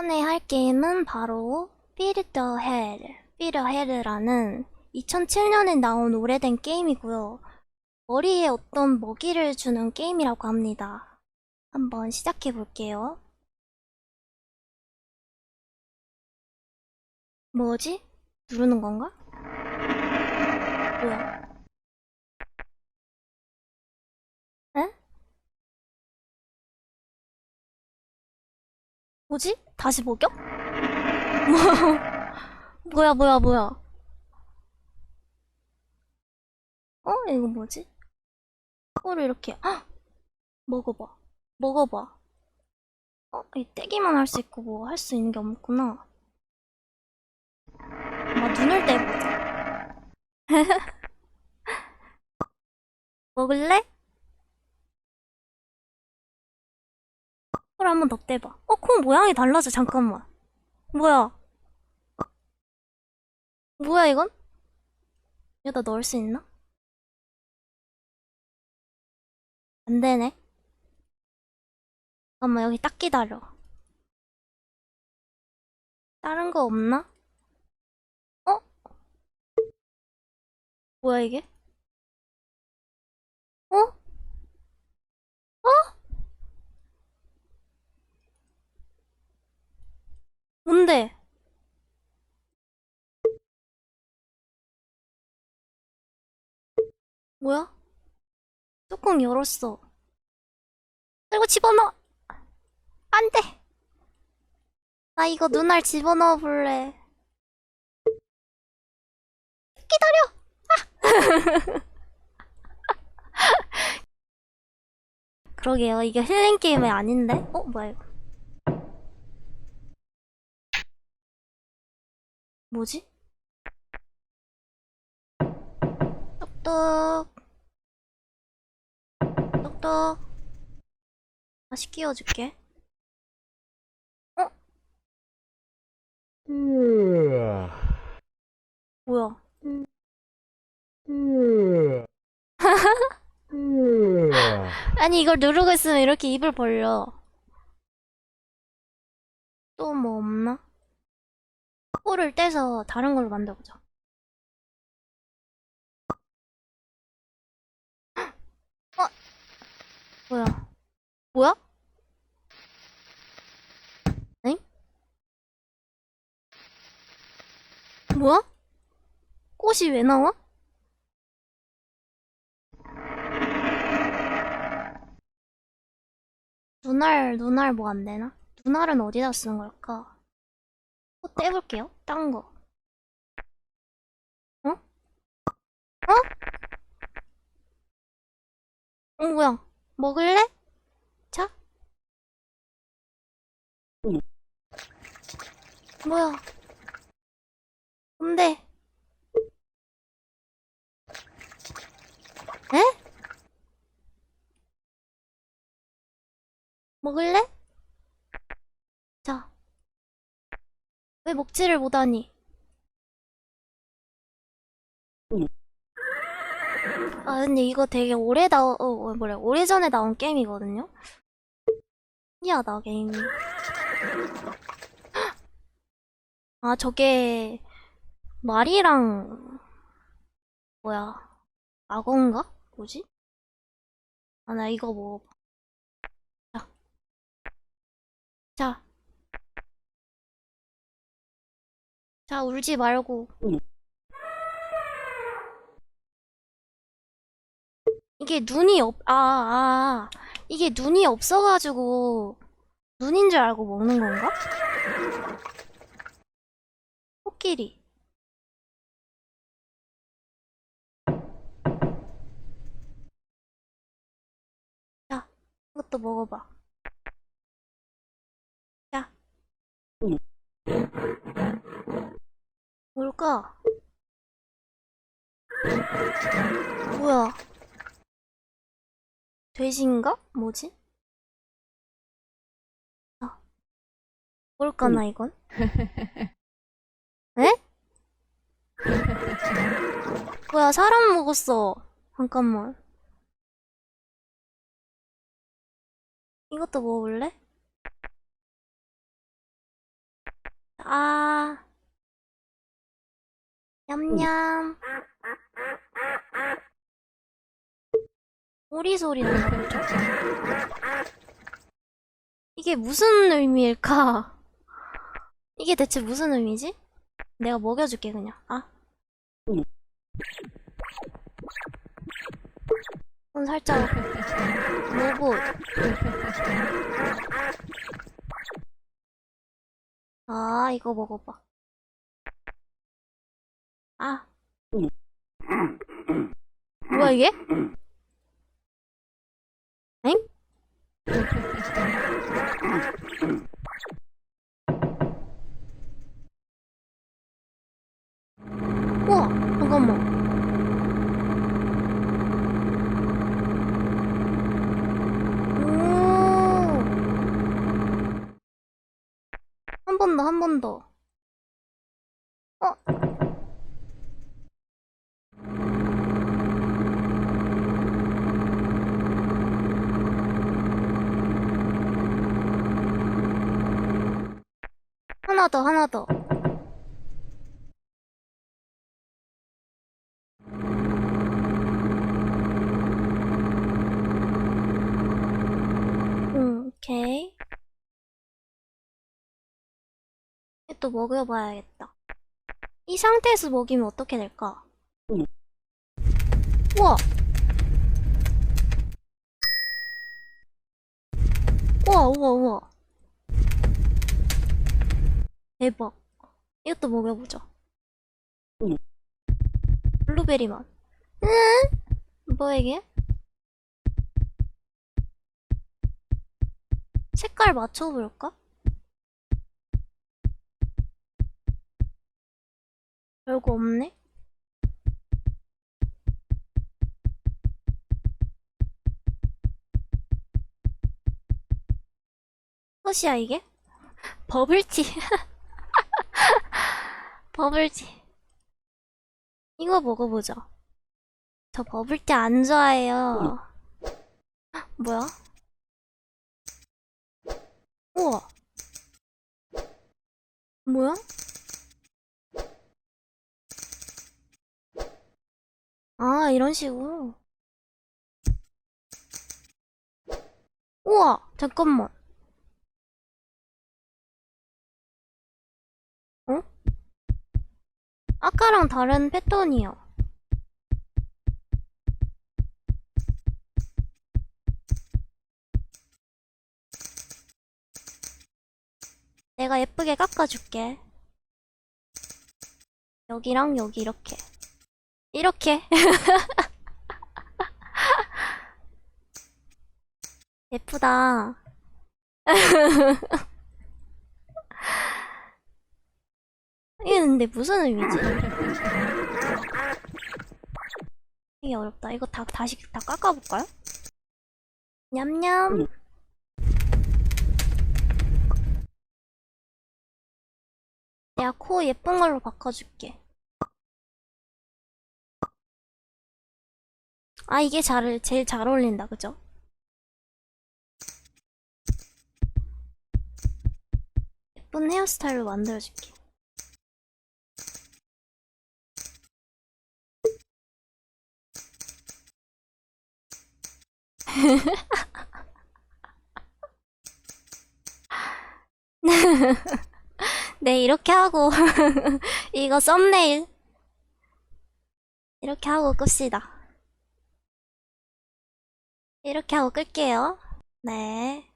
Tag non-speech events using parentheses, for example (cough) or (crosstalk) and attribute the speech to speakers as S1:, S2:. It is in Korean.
S1: 이번에 할 게임은 바로 Beat the Head, Beat the Head라는 2007년에 나온 오래된 게임이고요. 머리에 어떤 먹이를 주는 게임이라고 합니다. 한번 시작해 볼게요. 뭐지? 누르는 건가? 뭐야? 뭐지? 다시 목욕? 뭐, (laughs) 뭐야, 뭐야, 뭐야. 어? 이거 뭐지? 코를 이렇게, 헉! 먹어봐. 먹어봐. 어? 이 떼기만 할 수 있고 뭐 할 수 있는 게 없구나. 막 눈을 떼보자. (laughs) 먹을래? 코를 한번 더 떼봐. 어, 코 모양이 달라져. 잠깐만. 뭐야? 뭐야, 이건? 여기다 넣을 수 있나? 안 되네. 잠깐만, 여기 딱 기다려. 다른 거 없나? 어? 뭐야, 이게? 어? 어? 뭔데? 뭐야? 뚜껑 열었어. 그리고 집어넣어. 안 돼. 나 이거 눈알 집어넣어 볼래. 기다려. 아. (laughs) 그러게요. 이게 힐링 게임이 아닌데? 어, 뭐야 이거? 뭐지? 똑똑. 똑똑. 다시 끼워줄게. 어? 뭐야? (laughs) 아니, 이걸 누르고 있으면 이렇게 입을 벌려. 또 뭐 없나? 코를 떼서 다른 걸로 만들어보자. 어? 뭐야? 뭐야? 엥? 뭐야? 꽃이 왜 나와? 눈알, 눈알 뭐 안 되나? 눈알은 어디다 쓰는 걸까? 코 떼볼게요. 딴 거. 어? 어? 어, 뭐야? 먹을래? 자? 뭐야? 뭔데? 에? 먹을래? 왜 먹지를 못하니? 아, 근데 이거 되게 오래 나, 어, 어, 뭐래, 오래전에 나온 게임이거든요? 신기하다, 게임이. 아, 저게, 말이랑, 뭐야, 악어인가? 뭐지? 아, 나 이거 뭐, 자. 자. 자, 울지 말고. 이게 눈이 없, 아, 아, 이게 눈이 없어가지고, 눈인 줄 알고 먹는 건가? 코끼리. 자, 이것도 먹어봐. 자. 뭘까? 뭐야? 돼지인가? 뭐지? 아, 뭘까나 이건? (laughs) 에? 뭐야 사람 먹었어 잠깐만 이것도 먹어볼래? 아. 냠냠. 오리 소리 난다, 그죠? 이게 무슨 의미일까? 이게 대체 무슨 의미지? 내가 먹여줄게, 그냥. 아. 손 살짝. 로봇. 아, 이거 먹어봐. 아. 뭐야, 이게? 엥? 우와, 잠깐만. 오. 한번 더, 한 번 더. 어? 하나 더, 하나 더. 응, 오케이. 이또 먹여봐야겠다. 이 상태에서 먹이면 어떻게 될까? 우와! 우와, 우와, 우와. 대박. 이것도 먹여보자. 블루베리 맛. 응? 뭐야, 이게? 색깔 맞춰볼까? 별거 없네? 헛이야 이게? (laughs) 버블티 (laughs) 버블티 이거 먹어보자 저 버블티 안 좋아해요 뭐야? 우와 뭐야? 아, 이런 식으로. 우와, 잠깐만. 아까랑 다른 패턴이야. 내가 예쁘게 깎아줄게. 여기랑 여기 이렇게. 이렇게. (laughs) 예쁘다. (laughs) 이게 근데 무슨 의미지? 이게 어렵다. 이거 다, 다시 다 깎아볼까요? 냠냠. 내가 코 예쁜 걸로 바꿔줄게. 아, 이게 잘, 제일 잘 어울린다, 그죠? 예쁜 헤어스타일로 만들어줄게. (laughs) 네, 이렇게 하고, (laughs) 이거 썸네일. 이렇게 하고 끕시다. 이렇게 하고 끌게요. 네.